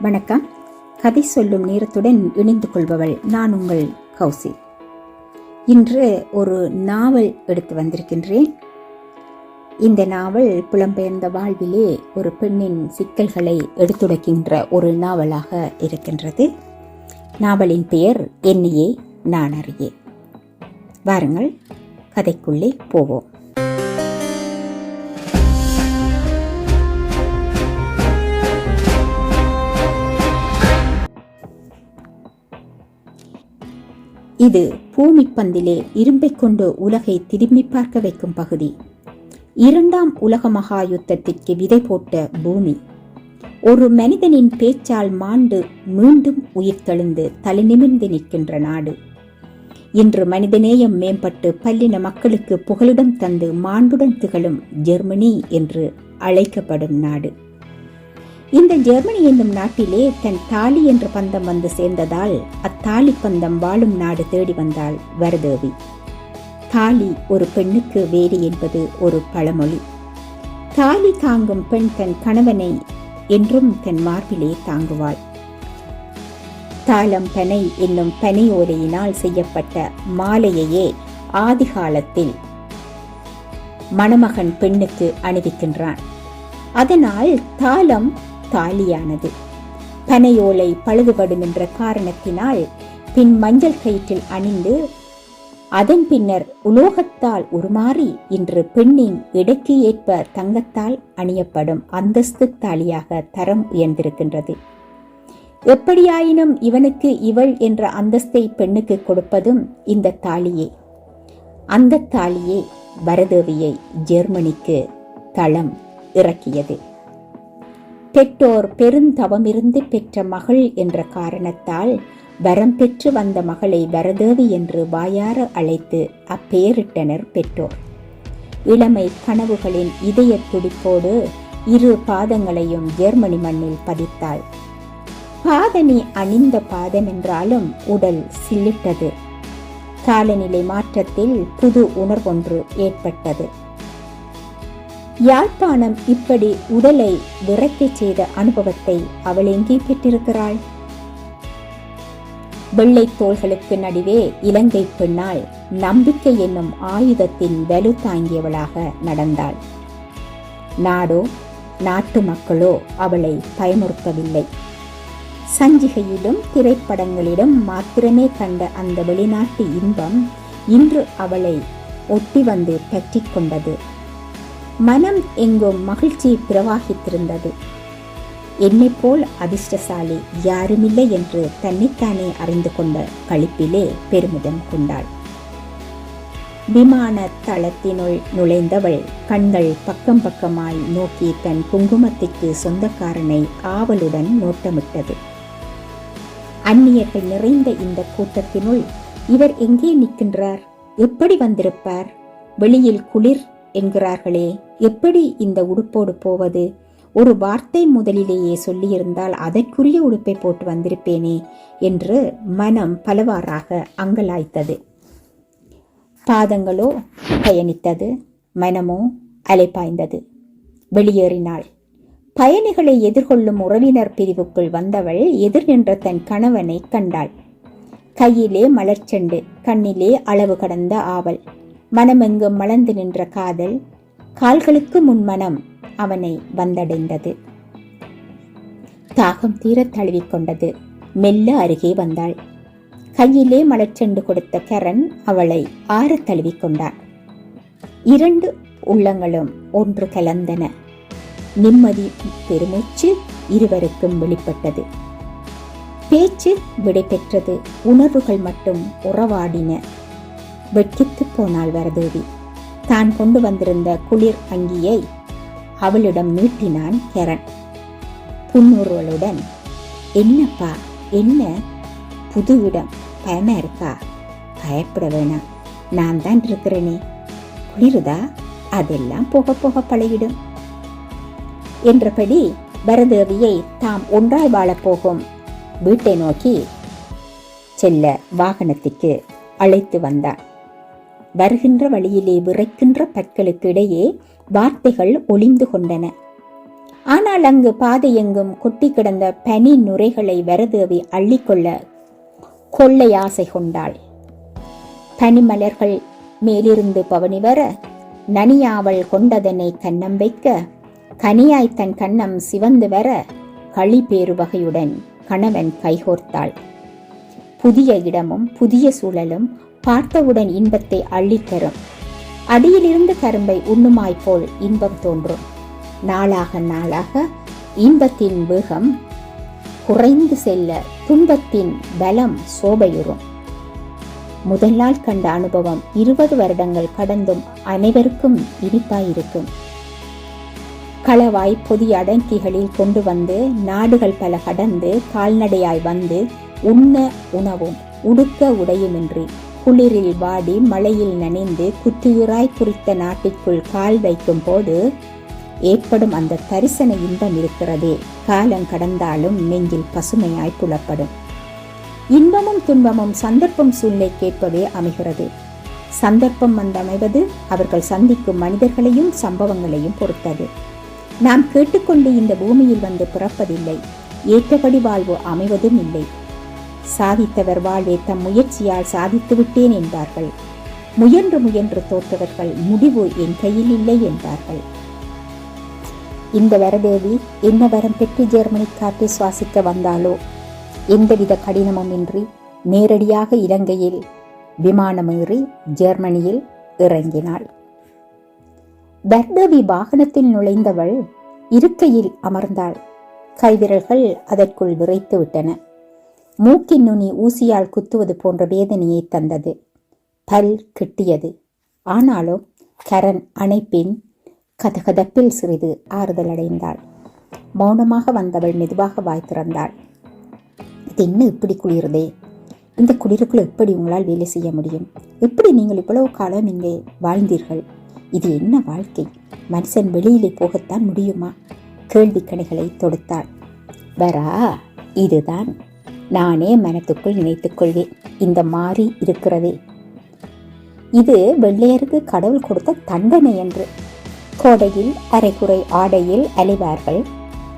வணக்கம். கதை சொல்லும் நேரத்துடன் இணைந்து கொள்பவள் நான் உங்கள் கௌசி. இன்று ஒரு நாவல் எடுத்து வந்திருக்கின்றேன். இந்த நாவல் புலம்பெயர்ந்த வாழ்விலே ஒரு பெண்ணின் சிக்கல்களை எடுத்துரைக்கின்ற ஒரு நாவலாக இருக்கின்றது. நாவலின் பெயர் என்னையே நான் அறியே வாருங்கள் கதைக்குள்ளே போவோம். இது பூமிப்பந்திலே பந்திலே இரும்பைக் கொண்டு உலகை திரும்பி பார்க்க வைக்கும் பகுதி. இரண்டாம் உலக மகா யுத்தத்திற்கு விதை போட்ட பூமி. ஒரு மனிதனின் பேச்சால் மாண்டு மீண்டும் உயிர்த்தெழுந்து தலை நிமிர்ந்து நிற்கின்ற நாடு. இன்று மனிதநேயம் மேம்பட்டு பல்லின மக்களுக்கு புகலிடம் தந்து மாண்புடன் திகழும் ஜெர்மனி என்று அழைக்கப்படும் நாடு. இந்த ஜெர்மனி என்னும் நாட்டிலே தன் தாலி என்ற பந்தம் வந்து சேர்ந்ததால் அத்தாலி பந்தம் வாழும் நாடு தேடி வந்தாள் வரதேவி. தாலி ஒரு பெண்ணுக்கு வேறு என்பது ஒரு பழமொழி. தாலி தாங்கும் பெண் தன் கணவனை என்றும் தன் மார்பிலே தாங்குவாள். தாளம் பனை என்னும் பனை ஓலையினால் செய்யப்பட்ட மாலையையே ஆதிகாலத்தில் மணமகன் பெண்ணுக்கு அணிவிக்கின்றான். அதனால் தாளம் தாலியானது. பனையோலை பழுதுபடும் என்ற காரணத்தினால் பின் மஞ்சள் கயிற்றில் அணிந்து அதன் பின்னர் உலோகத்தால் உருமாறி இன்று பெண்ணின் எடைக்கு ஏற்ப தங்கத்தால் அணியப்படும் அந்தஸ்து தாலியாக தரம் உயர்ந்திருக்கின்றது. எப்படியாயினும் இவனுக்கு இவள் என்ற அந்தஸ்தை பெண்ணுக்கு கொடுப்பதும் இந்த தாலியே. அந்த தாலியே வரதேவியை ஜெர்மனிக்கு தளம் இறக்கியது. பெற்றோர் பெருந்தவமிருந்து பெற்ற மகள் என்ற காரணத்தால் வரம் பெற்று வந்த மகளை வரதேவி என்று வாயார அழைத்து அப்பெயரிட்டனர் பெற்றோர். இளமை கனவுகளின் இதய துடிப்போடு இரு பாதங்களையும் ஜெர்மனி மண்ணில் பதித்தாள். பாதனி அணிந்த பாதம் என்றாலும் உடல் சில்லிட்டது காலநிலை மாற்றத்தில் புது உணர்வொன்று ஏற்பட்டது. யாழ்ப்பாணம் இப்படி உடலை விரட்டி செய்த அனுபவத்தை அவள் எங்கே பெற்றிருக்கிறாள்? வெள்ளை தோள்களுக்கு நடுவே இலங்கை பெண்ணால் நம்பிக்கை என்னும் ஆயுதத்தின் வலு தாங்கியவளாக நடந்தாள். நாடோ நாட்டு மக்களோ அவளை பயமுறுத்தவில்லை. சஞ்சிகையிலும் திரைப்படங்களிலும் மாத்திரமே கண்ட அந்த வெளிநாட்டு இன்பம் இன்று அவளை ஒட்டி வந்து பற்றி கொண்டது. மனம் எங்கும் மகிழ்ச்சி பிரவாகித்திருந்தது. என்னை போல் அதிர்ஷ்டசாலி யாருமில்லை என்று தன்னைத்தானே அறிந்து கொண்ட களிப்பிலே பெருமிதம் கொண்டாள். விமான தளத்தினுள் நுழைந்தவள் கண்கள் பக்கம் பக்கமாய் நோக்கி தன் குங்குமத்திற்கு சொந்தக்காரனை ஆவலுடன் நோட்டமிட்டது. அந்நியர்கள் நிறைந்த இந்த கூட்டத்தினுள் இவர் எங்கே நிற்கின்றார்? எப்படி வந்திருப்பார்? வெளியில் குளிர் என்கிறார்களே எப்படி இந்த உடுப்போடு போவது? ஒரு வார்த்தை முதலிலேயே சொல்லியிருந்தால் அதற்குரிய உடுப்பை போட்டு வந்திருப்பேனே என்று மனம் பலவாறாக அங்கலாய்த்தது. பாதங்களோ பயணித்தது மனமோ அலைப்பாய்ந்தது. வெளியேறினாள். பயணிகளை எதிர்கொள்ளும் உறவினர் பிரிவுக்குள் வந்தவள் எதிர் நின்ற தன் கணவனை கண்டாள். கையிலே மலர்ச்செண்டு கண்ணிலே அளவு கடந்த ஆவல். மனமெங்கும் மலர்ந்து நின்ற காதல் கால்களுக்கு முன் மனம் அவனை வந்தடைந்தது. தாகம் தீர தழுவிக்கொண்டது மெல்ல அருகே வந்தாள். கையிலே மலர்ச்செண்டு கொடுத்த கரண் அவளை ஆற தழுவிக்கொண்டான் இரண்டு உள்ளங்களும் ஒன்று கலந்தன. நிம்மதி பெருமூச்சு இருவருக்கும் வெளிப்பட்டது. பேச்சு விடை பெற்றது உணர்வுகள் மட்டும் உறவாடின. வெட்கித்து போனாள் வரதேவி. தான் கொண்டு வந்திருந்த குளிர் அங்கியை அவளிடம் நீட்டினான் கரண் புன்னுருவலுடன் என்னப்பா என்ன? புது இடம் பயமா இருக்கா பயப்பட வேணாம். நான் தான் இருக்கிறேனே. குளிருதா? அதெல்லாம் போக போக பழகிடும். என்றபடி வரதேவியை தாம் ஒன்றாய் வாழப்போகும் வீட்டை நோக்கி செல்ல வாகனத்திற்கு அழைத்து வந்தான். வருகின்ற வழியிலே விரைக்கின்ற பற்களுக்கு இடையே வார்த்தைகள் ஒளிந்து கொண்டன. ஆனால் அங்கு பாதையெங்கும் கொட்டி கிடந்த பனி நுரைகளை வரதேவி அள்ளிக்கொள்ள கொள்ளை ஆசை கொண்டாள். பனிமலர்கள் மேலிருந்து பவனி வர நனியாவள் கொண்டதனை கன்னம் வைக்க கனியாய் தன் கன்னம் சிவந்து வர களி பேரு வகையுடன் கணவன் கைகோர்த்தாள். புதிய இடமும் புதிய சூழலும் பார்த்தவுடன் இன்பத்தை அள்ளித்தரும் அடியிலிருந்து கரும்பை உண்ணுமாய் போல் இன்பம் தோன்றும். நாளாக நாளாக இன்பத்தின் வேகம் குறைந்து செல்ல துன்பத்தின் பலம் சோபையுறும். முதல் நாள் கண்ட அனுபவம் இருபது வருடங்கள் கடந்தும் அனைவருக்கும் இனிப்பாயிருக்கும். களவாய் பொதிய அடங்கிகளில் கொண்டு வந்து நாடுகள் பல கடந்து கால்நடையாய் வந்து உண்ண உணவும். உடுக்க உடையுமின்றி. குளிரில் வாடி மழையில் நனைந்து குத்துயுராய் குறித்த நாட்டிற்குள் கால் வைக்கும் போது ஏற்படும் அந்த தரிசன இன்பம் இருக்கிறதே. காலம் கடந்தாலும் நெஞ்சில் பசுமையாய் புலப்படும். இன்பமும் துன்பமும் சந்தர்ப்பம் சூழ்நிலை கேட்பவே அமைகிறது. சந்தர்ப்பம் வந்தமைவது அவர்கள் சந்திக்கும் மனிதர்களையும் சம்பவங்களையும் பொறுத்தது. நாம் கேட்டுக்கொண்டு இந்த பூமியில் வந்து பிறப்பதில்லை. ஏற்றபடி வாழ்வு அமைவதும் இல்லை. சாதித்தவர் வாழ்வை தம் முயற்சியால் சாதித்து விட்டேன் என்பார்கள் முயன்று முயன்று தோற்றவர்கள் முடிவு என் கையில் இல்லை என்பார்கள் இந்த வரதேவி என்ன வரம் பெற்று ஜெர்மனி காற்றை சுவாசிக்க வந்தாலோ எந்தவித கடினமும் இன்றி நேரடியாக இலங்கையில் விமானமேறி ஜெர்மனியில் இறங்கினாள். வர்தேவி வாகனத்தில் நுழைந்தவள் இருக்கையில் அமர்ந்தாள். கைவிரல்கள் அதற்குள் விரைத்து விட்டன. மூக்கின் நுனி ஊசியால் குத்துவது போன்ற வேதனையை தந்தது. பல் கிட்டியது. ஆனாலும் கரண் அணைப்பின் கதகதப்பில் சிறிது ஆறுதல் அடைந்தாள். மௌனமாக வந்தவள் மெதுவாக வாய் திறந்தாள். இது என்ன இப்படி குளிருதே? இந்த குளிருக்குள் எப்படி உங்களால் வேலை செய்ய முடியும்? எப்படி நீங்கள் இவ்வளவு காலம் இங்கே வாழ்ந்தீர்கள்? இது என்ன வாழ்க்கை? மனுஷன் வெளியிலே போகத்தான் முடியுமா? கேள்வி கணைகளை தொடுத்தாள். வரா இதுதான் நானே மனத்துக்குள் நினைத்துக் கொள்வேன். இந்த மாறி இருக்கிறதே. இது வெள்ளையருக்கு கடவுள் கொடுத்த தண்டனை என்று. கோடையில் அரைக்குறை ஆடையில் அலைவார்கள்.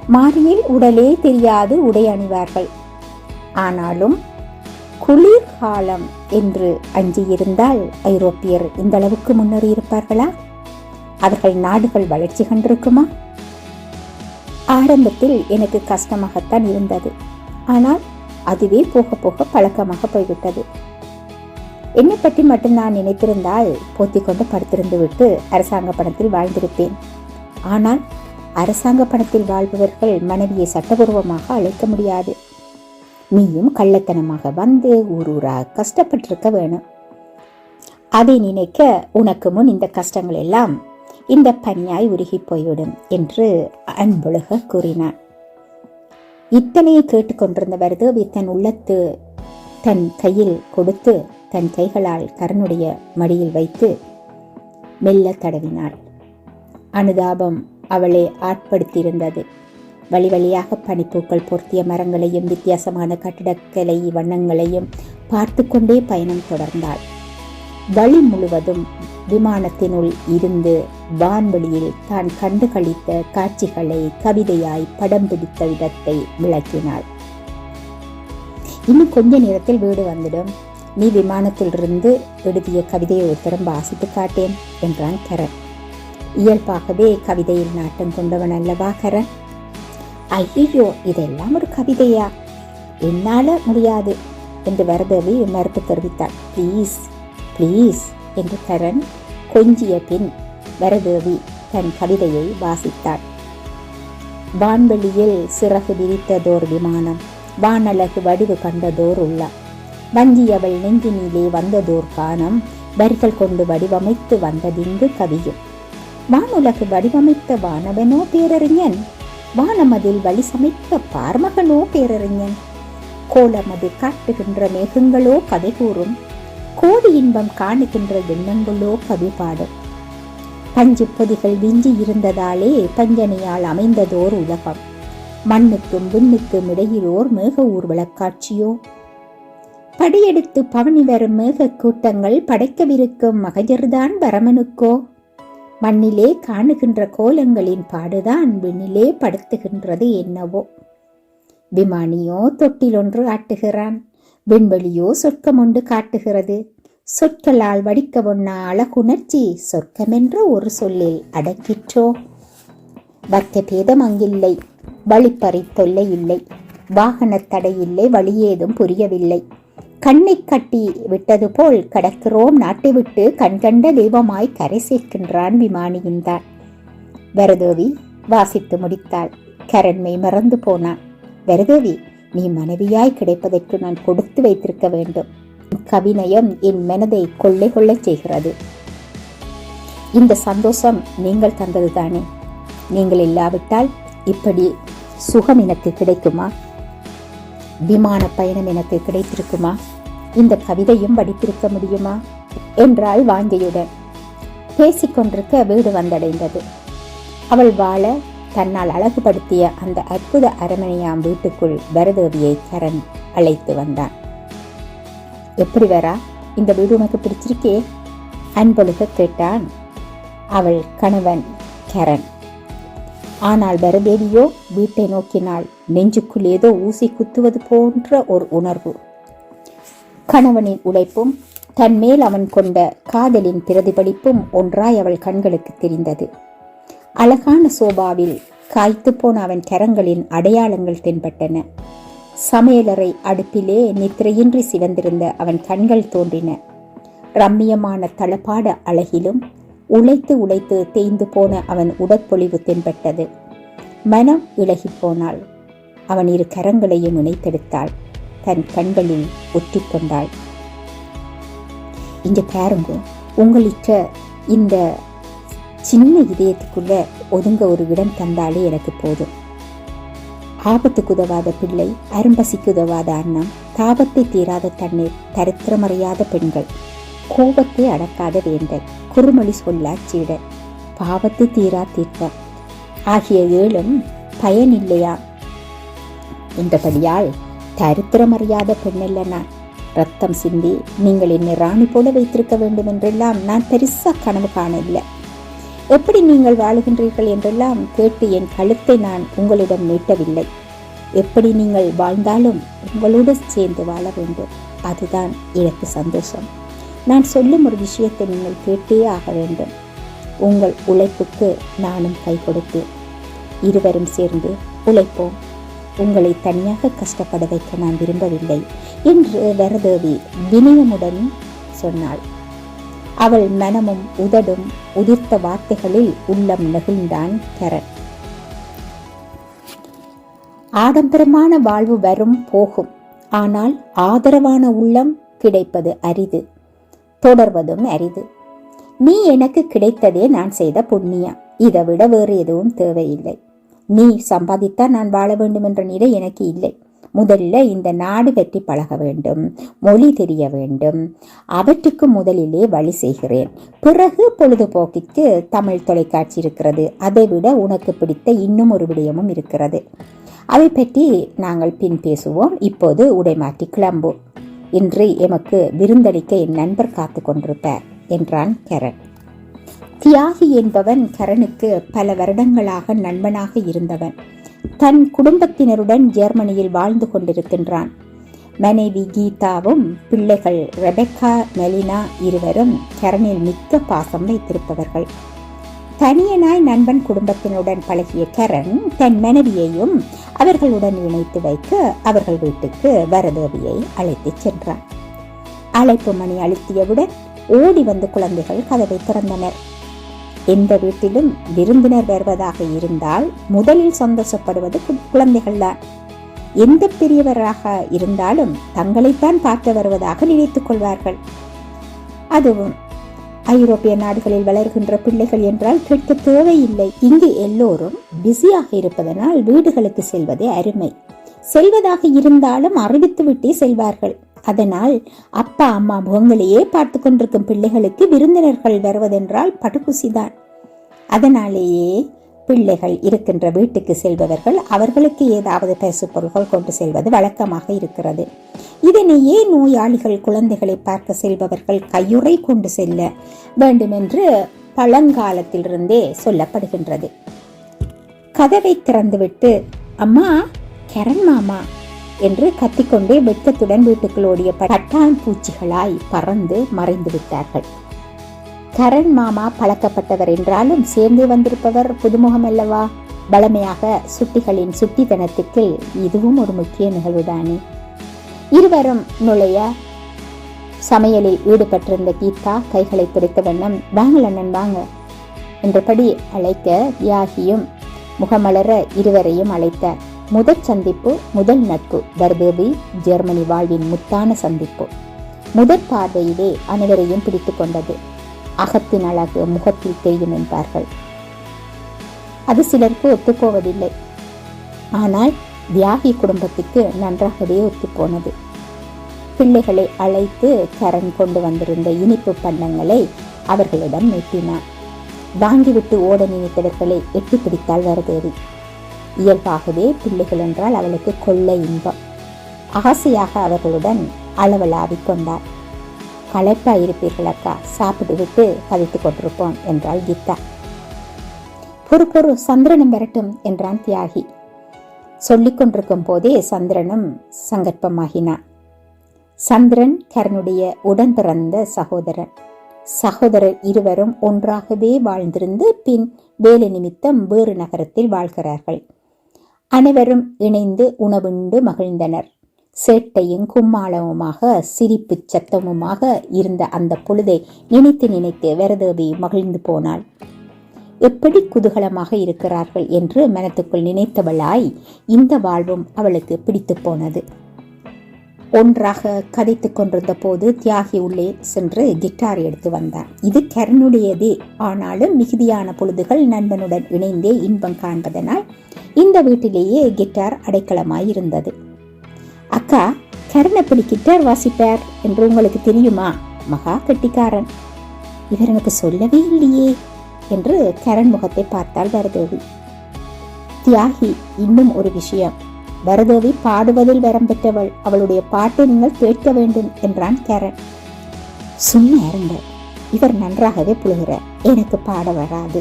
மாறியில் உடலே தெரியாது உடை அணிவார்கள். ஆனாலும் குளிர்காலம் என்று அஞ்சியிருந்தால் ஐரோப்பியர் இந்த அளவுக்கு முன்னேறி இருப்பார்களா? அவர்கள் நாடுகள் வளர்ச்சி கண்டிருக்குமா? ஆரம்பத்தில் எனக்கு கஷ்டமாகத்தான் இருந்தது. ஆனால் அதுவே போக போக பழக்கமாக போய்விட்டது. என்னை பற்றி மட்டும் நான் நினைத்திருந்தால் போத்தி கொண்டு படுத்திருந்து விட்டு அரசாங்க பணத்தில் வாழ்ந்திருப்பேன் ஆனால் அரசாங்க பணத்தில் வாழ்பவர்கள் மனைவியை சட்டபூர்வமாக அழைக்க முடியாது. நீயும் கள்ளத்தனமாக வந்து ஊர் ஊராக கஷ்டப்பட்டிருக்க வேணும். அதை நினைக்க உனக்கு முன் இந்த கஷ்டங்கள் எல்லாம் இந்த பனியாய் உருகி போய்விடும் என்று அன்பொழுக கூறினான். இத்தனையை கேட்டுக்கொண்டிருந்த வரதேவி தன் உள்ளத்து தன் கையில் கொடுத்து தன் கைகளால் கரனுடைய மடியில் வைத்து மெல்ல தடவினாள். அனுதாபம் அவளை ஆட்படுத்தியிருந்தது. வழி வழியாக பனிப்பூக்கள் பொருத்திய மரங்களையும் வித்தியாசமான கட்டிடக்கலை வண்ணங்களையும் பார்த்து கொண்டே பயணம் தொடர்ந்தாள். வழி முழுவதும் விமானத்தினுள் இருந்து வான்வெளியில் தான் கண்டு கழித்த காட்சிகளை கவிதையாய் படம் பிடித்த விதத்தை விளக்கினாள். இன்னும் கொஞ்ச நேரத்தில் வீடு வந்துடும். நீ விமானத்திலிருந்து எழுதிய கவிதையை ஒருத்தரம் வாசித்து காட்டேன் என்றான் கரண். இயல்பாகவே கவிதையில் நாட்டம் கொண்டவன் அல்லவா கரண்? ஐயோ இதெல்லாம் ஒரு கவிதையா? என்னால முடியாது என்று வரதேவி மறுப்பு தெரிவித்தாள். ப்ளீஸ் ப்ளீஸ் என்று கரண் கொஞ்சிய பின் வரதேவி தன் கவிதையை வாசித்தாள். வான்வெளியில் சிறகு விரித்ததோர் விமானம் வானழகு வடிவு கண்டதோர் உள்ள வஞ்சியவள் நெஞ்சினிலே வந்ததோர் கானம் வரிகள் கொண்டு வடிவமைத்து வந்ததிங்கு கவியும். வானுலகு வடிவமைத்த வானவனோ பேரறிஞன்? வானமதில் வழி சமைத்த பார்மகனோ பேரறிஞன்? கோலமது காட்டுகின்ற மேகங்களோ கதை கூறும் கோடி இன்பம் காணுகின்ற எண்ணங்களோ கவி பாடும் பஞ்சு பொதிகள் விஞ்சி இருந்ததாலே பஞ்சனையால் அமைந்ததோர் உலகம். மண்ணுக்கும் விண்ணுக்கும் இடையிலோர் மேக ஊர்வலக்காட்சியோ படியெடுத்து பவனி வரும் மேக கூட்டங்கள் படைக்கவிருக்கும் மகஜர்தான் பரமனுக்கோ. மண்ணிலே காணுகின்ற கோலங்களின் பாடுதான் விண்ணிலே படுத்துகின்றது என்னவோ. விமானியோ தொட்டிலொன்று ஆட்டுகிறான். விண்வெளியோ சொர்க்கம் ஒன்று காட்டுகிறது. சொற்களால் வடிக்க ஒண்ணா அழகுணர்ச்சி சொர்க்கமென்ற ஒரு சொல்லில் அடக்கிற்றோ வர்க்க பேதம் அங்கில்லை வழிப்பறி தொல்லை இல்லை வாகனத் தடை இல்லை வழியேதும் புரியவில்லை. கண்ணை கட்டி விட்டது போல் கடக்கிறோம் நாட்டை விட்டு கண்கண்ட தெய்வமாய் கரை சேர்க்கின்றான் விமானியின் தான். வரதேவி வாசித்து முடித்தாள். கரண்மை மறந்து போனான். வரதேவி நீ மனைவியாய் கிடைப்பதற்கு நான் கொடுத்து வைத்திருக்க வேண்டும். கவிநயம் என் மனதை கொள்ளை கொள்ளச் செய்கிறது. இந்த சந்தோஷம் நீங்கள் தந்ததுதானே? நீங்கள் இல்லாவிட்டால் இப்படி சுகம் எனக்கு கிடைக்குமா? விமான பயணம் எனக்கு கிடைத்திருக்குமா? இந்த கவிதையும் படித்திருக்க முடியுமா? என்றாள் வாஞ்சையுடன். பேசிக்கொண்டிருக்க வீடு வந்தடைந்தது. அவள் வாழ தன்னால் அழகுபடுத்திய அந்த அற்புத அரமனையாம் வீட்டுக்குள் வரதேவியை கரண் அழைத்து வந்தான். எப்படி வரா? இந்த வீடு உனக்கு பிடிச்சிருக்கே? அன்பொழுக கேட்டான் அவள் கணவன் கரண் ஆனால் வரதேவியோ வீட்டை நோக்கினால் நெஞ்சுக்குள் ஏதோ ஊசி குத்துவது போன்ற ஒரு உணர்வு. கணவனின் உழைப்பும் தன் மேல் அவன் கொண்ட காதலின் பிரதிபலிப்பும் ஒன்றாய் அவள் கண்களுக்கு தெரிந்தது. அழகான சோபாவில் காய்த்து போன அவன் கரங்களின் அடையாளங்கள் தென்பட்டன. சமையலறை அடுப்பிலே நித்திரையின்றி சிவந்திருந்த அவன் கண்கள் தோன்றின. ரம்மியமான தளபாட அழகிலும் உழைத்து உழைத்து தேய்ந்து போன அவன் உடற்பொழிவு தென்பட்டது. மனம் இழகிப் போனாள். அவன் இரு கரங்களையும் இணைத்தெடுத்தாள். தன் கண்களில் ஒட்டிக்கொண்டாள் இங்க பாருங்க உங்களுக்கு இந்த சின்ன இதயத்துக்குள்ள ஒதுங்க ஒரு இடம் தந்தாலே எனக்கு போதும். ஆபத்துக்கு உதவாத பிள்ளை அரும்பசிக்கு உதவாத அண்ணா தாபத்தை தீராத தண்ணீர் தரித்திரமறையாத பெண்கள் கோபத்தை அடக்காத வேண்டல் குறுமொழி சொல்லா சீடர் பாவத்தை தீரா தீர்க்க ஆகிய ஏழும் பயனில்லையா என்றபடியால் தரித்திரமறியாத பெண்ணல்ல நான் ரத்தம் சிந்தி நீங்கள் என்னை ராணி போல வைத்திருக்க வேண்டும் என்றெல்லாம் நான் பெருசா கனவு காணவில்லை. எப்படி நீங்கள் வாழுகின்றீர்கள் என்றெல்லாம் கேட்டு என் கழுத்தை நான் உங்களிடம் மீட்டவில்லை எப்படி நீங்கள் வாழ்ந்தாலும் உங்களோடு சேர்ந்து வாழ வேண்டும். அதுதான் எனக்கு சந்தோஷம். நான் சொல்லும் ஒரு விஷயத்தை நீங்கள் கேட்டே ஆக வேண்டும். உங்கள் உழைப்புக்கு நானும் கை கொடுப்பேன் இருவரும் சேர்ந்து உழைப்போம். உங்களை தனியாக கஷ்டப்பட வைக்க நான் விரும்பவில்லை என்று வரதேவி வினயமுடன் சொன்னாள். அவள் மனமும் உதடும் உதிர்த்த வார்த்தைகளில் உள்ளம் நெகிழ்ந்தான் கரண். ஆடம்பரமான வாழ்வு வரும் போகும். ஆனால் ஆதரவான உள்ளம் கிடைப்பது அரிது. தொடர்வதும் அரிது. நீ எனக்கு கிடைத்ததே நான் செய்த புண்ணியம். இதை விட வேறு எதுவும் தேவையில்லை. நீ சம்பாதித்தா நான் வாழ வேண்டும் என்ற நிலை எனக்கு இல்லை. முதல்ல இந்த நாடு பற்றி பழக வேண்டும் மொழி தெரிய வேண்டும். அவற்றுக்கு முதலிலே வழி செய்கிறேன். பிறகு பொழுதுபோக்கிற்கு தமிழ் தொலைக்காட்சி இருக்கிறது. அதை விட உனக்கு பிடித்த இன்னும் ஒரு விடயமும் இருக்கிறது. அதை பற்றி நாங்கள் பின் பேசுவோம். இப்போது உடைமாற்றி கிளம்பு. இன்று எமக்கு விருந்தளிக்க என் நண்பர் காத்து கொண்டிருப்பார் என்றான் கரண். தியாகி என்பவன் கரனுக்கு பல வருடங்களாக நண்பனாக இருந்தவன். தன் குடும்பத்தினருடன் ஜெர்மனியில் வாழ்ந்து கொண்டிருக்கின்றான். மனைவி கீதாவும் பிள்ளைகள் ரெபெக்கா மெலினா இருவரும் கரனில் மிக்க பாசம் வைத்திருப்பவர்கள். தனியனாய் நண்பன் குடும்பத்தினுடன் பழகிய கரண் தன் மனைவியையும் அவர்களுடன் இணைத்து வைக்க அவர்கள் வீட்டுக்கு வரதேவியை அழைத்துச் சென்றான். அழைப்பு மணி அழுத்தியவுடன் ஓடி வந்து குழந்தைகள் கதவை திறந்தனர். எந்த வீட்டிலும் விருந்தினர் வருவதாக இருந்தால் முதலில் சந்தோஷப்படுவது கு- குழந்தைகள்தான் எந்த பெரியவராக இருந்தாலும் தங்களைத்தான் பார்த்து வருவதாக நினைத்துக் கொள்வார்கள். அதுவும் ஐரோப்பிய நாடுகளில் வளர்கின்ற பிள்ளைகள் என்றால் கேட்க தேவையில்லை. இங்கு எல்லோரும் பிஸியாக இருப்பதனால் வீடுகளுக்கு செல்வதே அருமை. செல்வதாக இருந்தாலும் அறிவித்துவிட்டே செல்வார்கள். அதனால் அப்பா அம்மா முகங்களையே பார்த்து கொண்டிருக்கும் பிள்ளைகளுக்கு விருந்தினர்கள் வருவதென்றால் படுகுசிதான். அதனாலேயே பிள்ளைகள் இருக்கின்ற வீட்டுக்கு செல்பவர்கள் அவர்களுக்கு ஏதாவது பரிசு பொருட்கள் கொண்டு செல்வது வழக்கமாக இருக்கிறது. இதனையே நோயாளிகள் குழந்தைகளை பார்க்க செல்பவர்கள் கையுறை கொண்டு செல்ல வேண்டுமென்று பழங்காலத்திலிருந்தே சொல்லப்படுகின்றது. கதவை திறந்துவிட்டு அம்மா கரண் மாமா என்று கத்திக்கொண்டே வெட்கத்துடன் வீட்டுக்குள் ஓடிய பட்டான் பூச்சிகளாய் பறந்து மறைந்து விட்டார்கள் கரண் மாமா பழக்கப்பட்டவர் என்றாலும் சேர்ந்து வந்திருப்பவர் புதுமுகம் அல்லவா? பழமையாக சுட்டிகளின் சுட்டித்தனத்துக்கு இதுவும் ஒரு முக்கிய நிகழ்வுதானே. இருவரும் நுழைய சமையலில் ஈடுபட்டிருந்த கீதா கைகளை பிடித்த வண்ணம் வாங்கல் அண்ணன் வாங்க என்றபடி அழைக்க தியாகியும் முகமலர இருவரையும் அழைத்தார். முதற் சந்திப்பு முதல் நட்பு பர்தேவி ஜெர்மனி வாழ்வின் முத்தான சந்திப்பு. முதற் பார்வையிலே அனைவரையும் பிடித்து கொண்டது. அகத்தின் அழகு முகத்தில் தெரியும் என்பார்கள். அது சிலருக்கு ஒத்துப்போவதில்லை. ஆனால் தியாகி குடும்பத்துக்கு நன்றாகவே ஒத்துப்போனது. பிள்ளைகளை அழைத்து கரண் கொண்டு வந்திருந்த இனிப்பு பண்டங்களை அவர்களிடம் நீட்டினார் வாங்கிவிட்டு ஓட நினைத்தவர்களை எட்டி பிடித்தாள் வரதேவி இயல்பாகவே பிள்ளைகள் என்றால் அவளுக்கு கொள்ளை இன்பம். ஆசையாக அவர்களுடன் அளவலாவிக் கொண்டார் களைப்பாக இருப்பீர்கள் அக்கா சாப்பிட்டு விட்டு கதைத்து கொண்டிருப்போம் என்றாள் கீதா. பொறு பொறு சந்திரனும் வரட்டும் என்றான் தியாகி. சொல்லிக் கொண்டிருக்கும் போதே சந்திரனும் சங்கற்பமாகினான் சந்திரன் கரனுடைய உடன் பிறந்த சகோதரன். சகோதரர் இருவரும் ஒன்றாகவே வாழ்ந்திருந்து பின் வேலை நிமித்தம் வேறு நகரத்தில் வாழ்கிறார்கள். அனைவரும் இணைந்து உணவுண்டு மகிழ்ந்தனர். சேட்டையும் கும்மாளமுமாக சிரிப்பு சத்தமுமாக இருந்த அந்த பொழுதை நினைத்து நினைத்து வரதேவி மகிழ்ந்து போனாள். எப்படி குதூகலமாக இருக்கிறார்கள்? என்று மனத்துக்குள் நினைத்தவளாய் இந்த வாழ்வும் அவளுக்கு பிடித்து போனது. ஒன்றாக கதைத்துக் கொண்டிருந்த போது தியாகி உள்ளே சென்று கிட்டார் எடுத்து வந்தான். இது கரனுடையதே ஆனாலும் மிகுதியான பொழுதுகள் நண்பனுடன் இணைந்தே இன்பம் காண்பதனால் இந்த வீட்டிலேயே கிட்டார் அடைக்கலமாய் இருந்தது அக்கா கரண் எப்படி கிட்டார் வாசிப்பார் என்று உங்களுக்கு தெரியுமா? மகா கட்டிக்காரன். இவர் எனக்கு சொல்லவே இல்லையே என்று கரண் முகத்தை பார்த்தால் பரதேவி தியாகி இன்னும் ஒரு விஷயம். பரதேவி பாடுவதில் வரம் பெற்றவள். அவளுடைய பாட்டை நீங்கள் கேட்க வேண்டும் என்றான் கரண். சும்மா இருங்க இவர் நன்றாகவே புழுகிறார் எனக்கு பாட வராது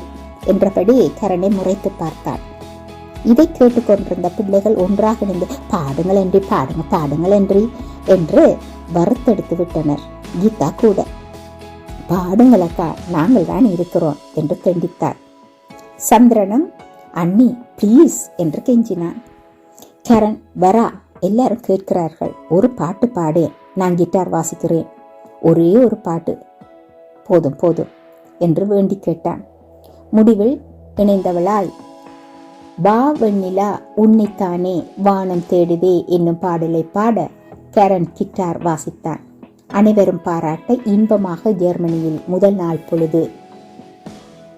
என்றபடி கரனை முறைத்து பார்த்தாள் இதை கேட்டுக்கொண்டிருந்த பிள்ளைகள் ஒன்றாக நின்று பாடுங்கள் என்று பாடுங்க பாடுங்கள் என்று என்று வறுத்தெடுத்து விட்டனர். கீதா கூட பாடுங்கள் அக்கா நாங்கள் தான் இருக்கிறோம் என்று கண்டித்தார் சந்திரனும் அண்ணி ப்ளீஸ் என்று கெஞ்சினான். கரண் வரா எல்லாரும் கேட்கிறார்கள். ஒரு பாட்டு பாடு நான் கிட்டார் வாசிக்கிறேன். ஒரே ஒரு பாட்டு போதும் போதும் என்று வேண்டி கேட்டான். முடிவில் இணைந்தவளாய் வா வெண்ணிலா உன்னைத்தானே வானம் தேடுதே என்னும் பாடலை பாட கரண் கிட்டார் வாசித்தான். அனைவரும் பாராட்ட இன்பமாக ஜெர்மனியில் முதல் நாள் பொழுது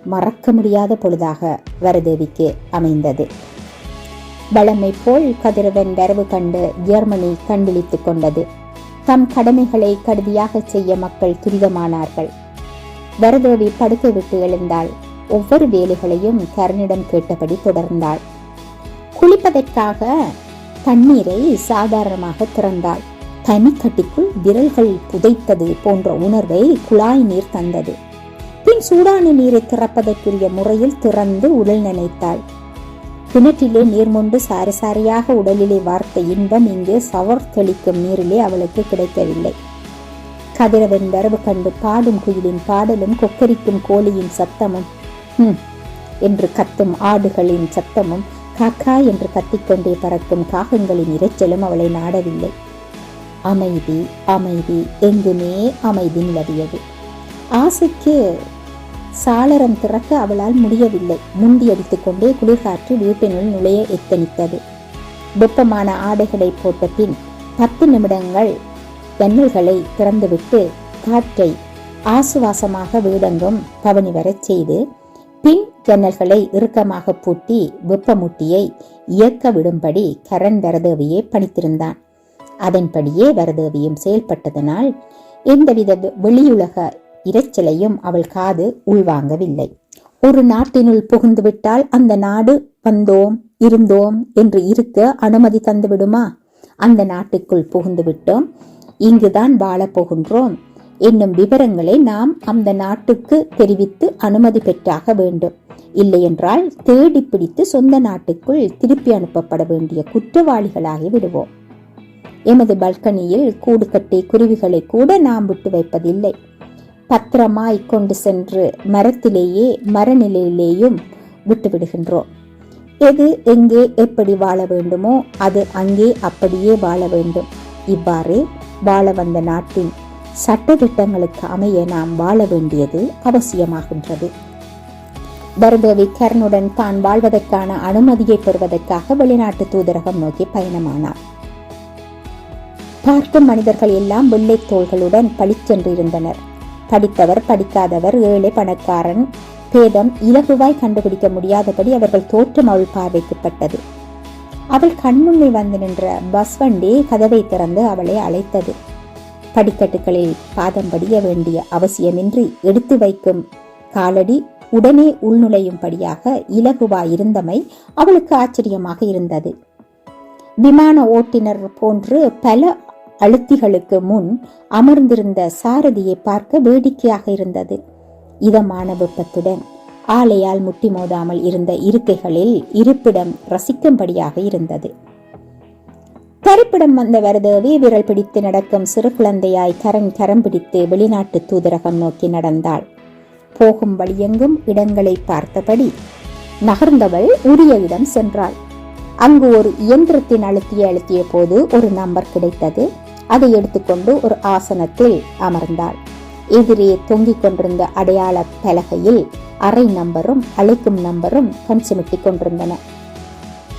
மறக்க முடியாத பொழுதாக வரதேவிக்கு அமைந்தது. வளமை போல் கதிரவன் வரவு கண்டு ஜெர்மனி கண்விழித்துக் கொண்டது. தம் கடமைகளை கடுதியாக செய்ய மக்கள் துரிதமானார்கள். வரதேவி படுக்கை விட்டு எழுந்தாள். ஒவ்வொரு வேலைகளையும் கரனிடம் கேட்டபடி தொடர்ந்தாள். குளிப்பதற்காக தண்ணீரை சாதாரணமாக திறந்தாள். தனிக்கட்டிக்குள் விரல்கள் புதைத்தது போன்ற உணர்வை குழாய் நீர் தந்தது. பின் சூடான நீரை திறப்பதற்குரிய முறையில் திறந்து உடல் நினைத்தாள். கிணற்றிலே நீர்மொண்டு சாரி சாரியாக உடலிலே வார்த்த இன்பம் இங்கு சவர் தெளிக்கும் நீரிலே அவளுக்கு கிடைக்கவில்லை. கதிரவன் வரவு கண்டு பாடும் குயிலின் பாடலும் கொக்கரிக்கும் கோழியின் சத்தமும் என்று கத்தும் ஆடுகளின் சத்தமும் காக்கா என்று கத்திக்கொண்டே பறக்கும் காகங்களின் இரைச்சலும் அவளை நாடவில்லை. அமைதி அமைதி எங்குமே அமைதி நிலவியது. ஆசைக்கு சாளரம் திறக்க அவளால் முடியவில்லை. முண்டி அடித்துக்கொண்டே குளிர்காற்று வீட்டினுள் நுழைய எத்தனித்தது. வெப்பமான ஆடைகளை போட்ட பின் பத்து நிமிடங்கள் ஜன்னல்களை திறந்துவிட்டு காற்றை ஆசுவாசமாக வீடெங்கும் பவனி வரச் செய்து பின் ஜன்னல்களை இறுக்கமாக பூட்டி வெப்பமுட்டியை இயக்க விடும்படி கரண் வரதேவியை பணித்திருந்தான். அதன்படியே வரதேவியும் செயல்பட்டதனால் எந்தவித வெளியுலக இரைச்சலையும் அவள் காது உள்வாங்கவில்லை. ஒரு நாட்டினுள் புகுந்துவிட்டால் அந்த நாடு வந்தோம் இருந்தோம் என்று இருக்க அனுமதி தந்துவிடுமா? அந்த நாட்டுக்குள் புகுந்து விட்டோம் இங்குதான் வாழப் போகின்றோம் என்னும் விவரங்களை நாம் அந்த நாட்டுக்கு தெரிவித்து அனுமதி பெற்றாக வேண்டும். இல்லையென்றால் தேடி பிடித்து சொந்த நாட்டுக்குள் திருப்பி அனுப்பப்பட வேண்டிய குற்றவாளிகளாகி விடுவோம். எமது பல்கனியில் கூடு கட்டி குருவிகளை கூட நாம் விட்டு வைப்பதில்லை. பத்திரமாய் கொண்டு சென்று மரத்திலேயே மரநிலையிலேயும் விட்டு விடுகின்றோம். எது எங்கே எப்படி வாழ வேண்டுமோ அது அங்கே அப்படியே வாழ வேண்டும். இவ்வாறு வாழ வந்த நாட்டின் சட்டத்திட்டங்களுக்கு அமைய நாம் வாழ வேண்டியது அவசியமாகின்றது. பரதேவி கரனுடன் தான் வாழ்வதற்கான அனுமதியை பெறுவதற்காக வெளிநாட்டு தூதரகம் நோக்கி பயணமானார். பார்க்கும் மனிதர்கள் எல்லாம் வெள்ளை தோள்களுடன் பளிச்சென்றிருந்தனர் படித்தவர் படிக்காதவர் ஏழை பணக்காரன் பேதம் இலகுவாய் கண்டுபிடிக்க முடியாதபடி அவர்கள் தோற்றம் அவள் பார்வைக்குப்பட்டது அவள் கண்முன்னே வந்து நின்ற பஸ் வண்டி கதவை திறந்து அவளை அழைத்தது. படிக்கட்டுகளில் பாதம் படிய வேண்டிய அவசியமின்றி எடுத்து வைக்கும். காலடி உடனே உள்நுழையும்படியாக இலகுவாயிருந்தமை அவளுக்கு ஆச்சரியமாக இருந்தது. விமான ஓட்டுநர் போன்று பல அழுத்திகளுக்கு முன் அமர்ந்திருந்த சாரதியை பார்க்க வேடிக்கையாக இருந்தது. இதமான வெப்பத்துடன் ஆலையால் முட்டி மோதாமல் இருந்த இருக்கைகளில் இருப்பிடம் ரசிக்கும்படியாக இருந்தது. தரிப்பிடம் வந்த வரதேவி விரல் பிடித்து நடக்கும் சிறு குழந்தையாய் கரம் கரம் பிடித்து வெளிநாட்டு தூதரகம் நோக்கி நடந்தாள். போகும் வழியெங்கும் இடங்களை பார்த்தபடி நகர்ந்தவள் உரிய இடம் சென்றாள். அங்கு ஒரு இயந்திரத்தின் அழுத்திய அழுத்திய போது ஒரு நம்பர் கிடைத்தது. அதை எடுத்துக்கொண்டு ஒரு ஆசனத்தில் அமர்ந்தாள். எதிரே தொங்கிக் கொண்டிருந்த அடையாள பலகையில் அறை நம்பரும் அழைக்கும் நம்பரும் கண் கொண்டிருந்தன.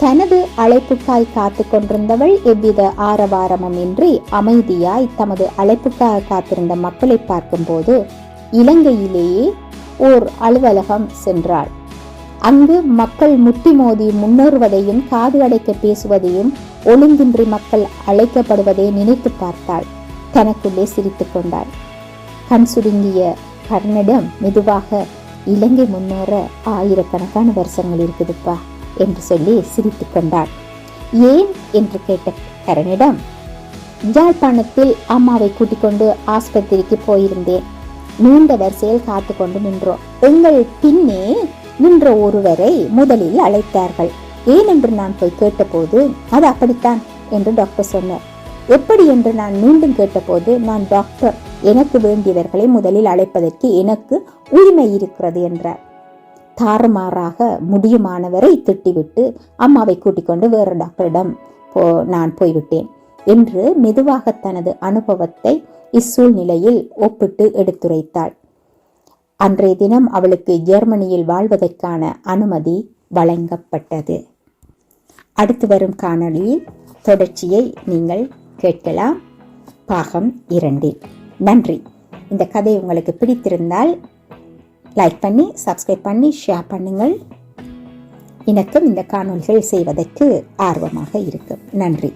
தனது அழைப்புக்காய் காத்து கொண்டிருந்தவள் எவ்வித ஆரவாரமும் இன்றி அமைதியாய் தமது அழைப்புக்காக காத்திருந்த மக்களை பார்க்கும்போது இலங்கையிலேயே ஓர் அலுவலகம் சென்றாள். அங்கு மக்கள் முட்டி மோதி முன்னேறுவதையும் காது அடைக்க பேசுவதையும் ஒழுங்கின்றி மக்கள் அழைக்கப்படுவதை நினைத்து பார்த்தாள். தனக்குள்ளே சிரித்து கொண்டாள். கண் சுருங்கிய கர்ணிடம் மெதுவாக இலங்கை முன்னேற ஆயிரக்கணக்கான வருஷங்கள் இருக்குதுப்பா. என்று சொல்லி சிரித்து கொண்டாள். ஏன்? என்று கேட்ட கரனிடம் யாழ்ப்பாணத்தில் அம்மாவை கூட்டிக் கொண்டு ஆஸ்பத்திரிக்கு போயிருந்தேன். நீண்ட வரிசையில் காத்து கொண்டு நின்றோம். எங்கள் பின்னே நின்ற ஒருவரை முதலில் அழைத்தார்கள். ஏனென்று நான் போய் கேட்டபோது அது அப்படித்தான் என்று டாக்டர் சொன்னார். எப்படி? என்று நான் மீண்டும் கேட்டபோது நான் டாக்டர். எனக்கு வேண்டியவர்களை முதலில் அழைப்பதற்கு எனக்கு உரிமை இருக்கிறது என்றார். தாறுமாறாக முடியுமானவரை திட்டிவிட்டு அம்மாவை கூட்டிக் கொண்டு வேறு டாக்டரிடம் போ நான் போய்விட்டேன் என்று மெதுவாக தனது அனுபவத்தை இச்சூழ்நிலையில் ஒப்பிட்டு எடுத்துரைத்தாள். அன்றைய தினம் அவளுக்கு ஜெர்மனியில் வாழ்வதற்கான அனுமதி வழங்கப்பட்டது. அடுத்து வரும் காணொளியில் தொடர்ச்சியை நீங்கள் கேட்கலாம். பாகம் இரண்டில் நன்றி. இந்த கதை உங்களுக்கு பிடித்திருந்தால் லைக் பண்ணி சப்ஸ்கிரைப் பண்ணி ஷேர் பண்ணுங்கள். எனக்கும் இந்த காணொளிகள் செய்வதற்கு ஆர்வமாக இருக்கும். நன்றி.